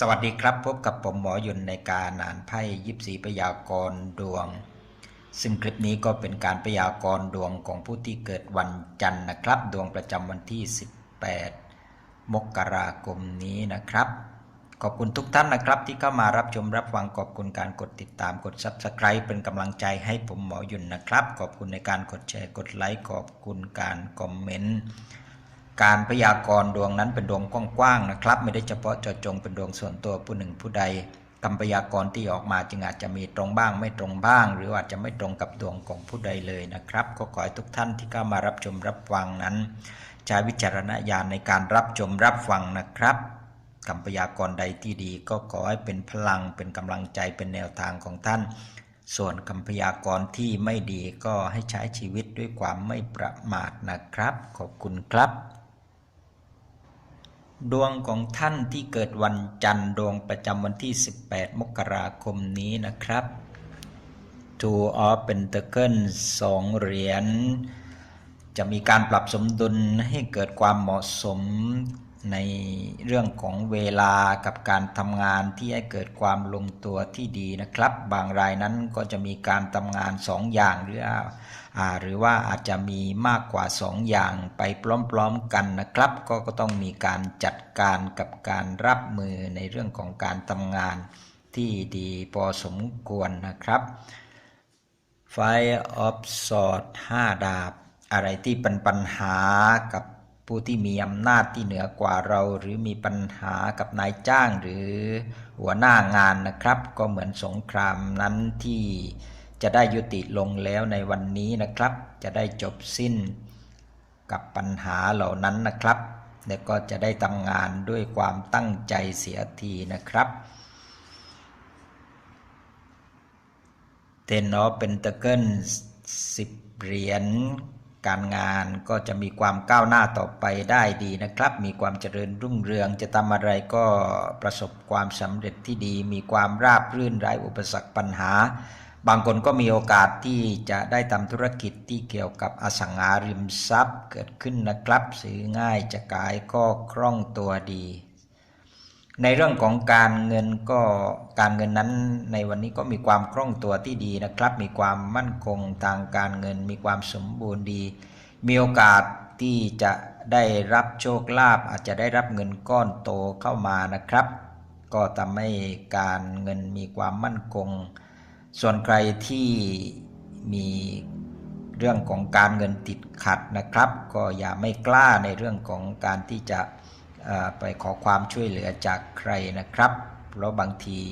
สวัสดีครับ พบกับผมหมอยุนในการอ่านไพ่ยิบสีพยากรณ์ดวง ซึ่งคลิปนี้ก็เป็นการพยากรณ์ดวงของผู้ที่เกิดวันจันทร์นะครับ ดวงประจำวันที่ 18 มกราคมนี้นะครับ ขอบคุณทุกท่านนะครับ ที่เข้ามารับชมรับฟังขอบคุณการกดติดตามกด Subscribe เป็นกำลังใจให้ผมหมอยุนนะครับ ขอบคุณในการกดแชร์กดไลค์ขอบคุณการคอมเมนต์ การพยากรณ์ดวงนั้นเป็นดวงกว้างๆนะครับ ไม่ได้เฉพาะเจาะจงเป็นดวงส่วนตัวผู้หนึ่งผู้ใดคำพยากรณ์ที่ออกมาจึงอาจจะมีตรงบ้าง ไม่ตรงบ้าง หรืออาจจะไม่ตรงกับดวงของผู้ใดเลยนะครับ ก็ขอให้ทุกท่านที่เข้ามารับชมรับฟังนั้น ใช้วิจารณญาณในการรับชมรับฟังนะครับคำพยากรณ์ใดที่ดี ก็ขอให้เป็นพลังเป็นกำลังใจเป็นแนวทางของท่าน ส่วนคำพยากรณ์ที่ไม่ดีก็ให้ใช้ชีวิตด้วยความไม่ประมาทนะครับ ขอบคุณครับ ดวงของท่านที่เกิดวันจันทร์ดวงประจำวันที่ 18 มกราคมนี้นะครับ Two of Pentacles สองเหรียญ จะมีการปรับสมดุลให้เกิดความเหมาะสม ในเรื่องของเวลากับการทำงานที่ให้เกิดความลงตัวที่ดีนะครับ บางรายนั้นก็จะมีการทำงานสองอย่างหรืออ่าหรือว่าอาจจะมีมากกว่าสองอย่างไปพร้อมๆกันนะครับ ก็ก็ต้องมีการจัดการกับการรับมือในเรื่องของการทำงานที่ดีพอสมควรนะครับ Five of Swords ห้าดาบ อะไรที่เป็นปัญหากับ ผู้ที่มีอำนาจที่เหนือกว่าเรา หรือมีปัญหากับนายจ้างหรือหัวหน้างานนะครับ ก็เหมือนสงครามนั้นที่จะได้ยุติลงแล้วในวันนี้นะครับ จะได้จบสิ้นกับปัญหาเหล่านั้นนะครับและก็จะได้ทำงานด้วยความตั้งใจเสียทีนะครับเทนอเป็นตะเกิลสิบเหรียญ การงานก็จะมีความก้าวหน้าต่อไปได้ดีนะครับ มีความเจริญรุ่งเรือง จะทำอะไรก็ประสบความสำเร็จที่ดี มีความราบรื่นไร้อุปสรรคปัญหา บางคนก็มีโอกาสที่จะได้ทำธุรกิจที่เกี่ยวกับอสังหาริมทรัพย์เกิดขึ้นนะครับ ซื้อง่ายจะขายก็คล่องตัวดี ในเรื่องของการเงินก็การเงินนั้นในวันนี้ก็มีความคล่องตัวที่ดีนะครับ มีความมั่นคงทางการเงิน มีความสมบูรณ์ดี มีโอกาสที่จะได้รับโชคลาภอาจจะได้รับเงินก้อนโตเข้ามานะครับ ก็ทำให้การเงินมีความมั่นคง ส่วนใครที่มีเรื่องของการเงินติดขัดนะครับ ก็อย่าไม่กล้าในเรื่องของการที่จะ ไปขอความช่วยเหลือจากใครนะครับ เพราะบางที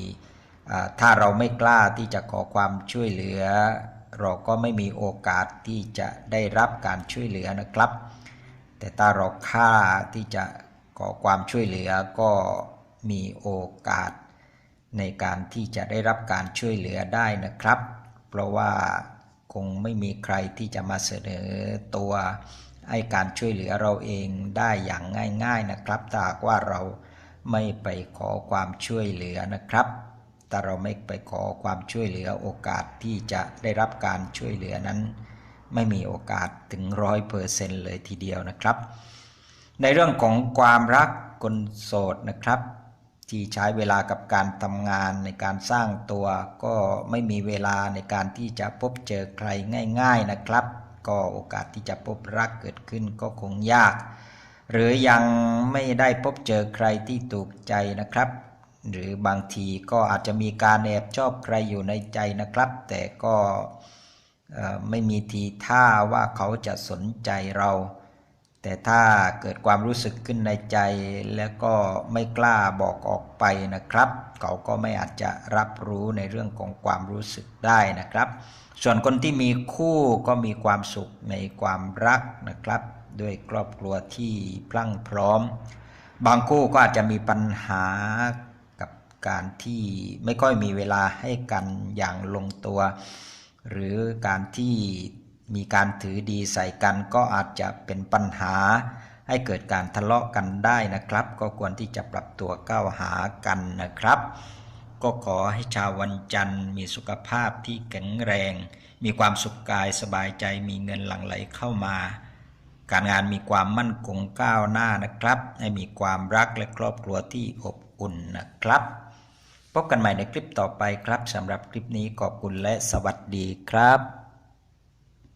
ถ้าเราไม่กล้าที่จะขอความช่วยเหลือ เราก็ไม่มีโอกาสที่จะได้รับการช่วยเหลือนะครับ แต่ถ้าเรากล้าที่จะขอความช่วยเหลือก็มีโอกาสในการที่จะได้รับการช่วยเหลือได้นะครับ เพราะว่าคงไม่มีใครที่จะมาเสนอตัว ให้การช่วยเหลือเราเองได้อย่างง่าย ๆนะครับถ้าว่าเราไม่ไปขอความช่วยเหลือนะครับถ้าเราไม่ไปขอความช่วยเหลือโอกาสที่จะได้รับการช่วยเหลือนั้น ไม่มีโอกาสถึงร้อยเปอร์เซ็นต์เลยทีเดียวนะครับ ในเรื่องของความรักคนโสดนะครับ ที่ใช้เวลากับการทำงานในการสร้างตัว ก็ไม่มีเวลาในการที่จะพบเจอใครง่าย ๆนะครับ ก็โอกาสที่จะพบรักเกิดขึ้นก็คงยาก หรือยังไม่ได้พบเจอใครที่ถูกใจนะครับ หรือบางทีก็อาจจะมีการแอบชอบใครอยู่ในใจนะครับ แต่ก็ไม่มีทีท่าว่าเขาจะสนใจเรา แต่ถ้าเกิดความรู้สึกขึ้นในใจแล้วก็ไม่กล้าบอกออกไปนะครับ เขาก็ไม่อาจจะรับรู้ในเรื่องของความรู้สึกได้นะครับ ส่วนคนที่มีคู่ก็มีความสุขในความรักนะครับ ด้วยครอบครัวที่พลั่งพร้อม บางคู่ก็อาจจะมีปัญหากับการที่ไม่ค่อยมีเวลาให้กันอย่างลงตัว หรือการที่ มีการถือดีใส่กันก็อาจจะเป็นปัญหา ให้เกิดการทะเลาะกันได้นะครับ ก็ควรที่จะปรับตัวก้าวหากันนะครับ ก็ขอให้ชาววันจันทร์มีสุขภาพที่แข็งแรง มีความสุขกายสบายใจมีเงินหลั่งไหลเข้ามา การงานมีความมั่นคงก้าวหน้านะครับ ให้มีความรักและครอบครัวที่อบอุ่นนะครับ พบกันใหม่ในคลิปต่อไปครับสำหรับคลิปนี้ขอบคุณและสวัสดีครับ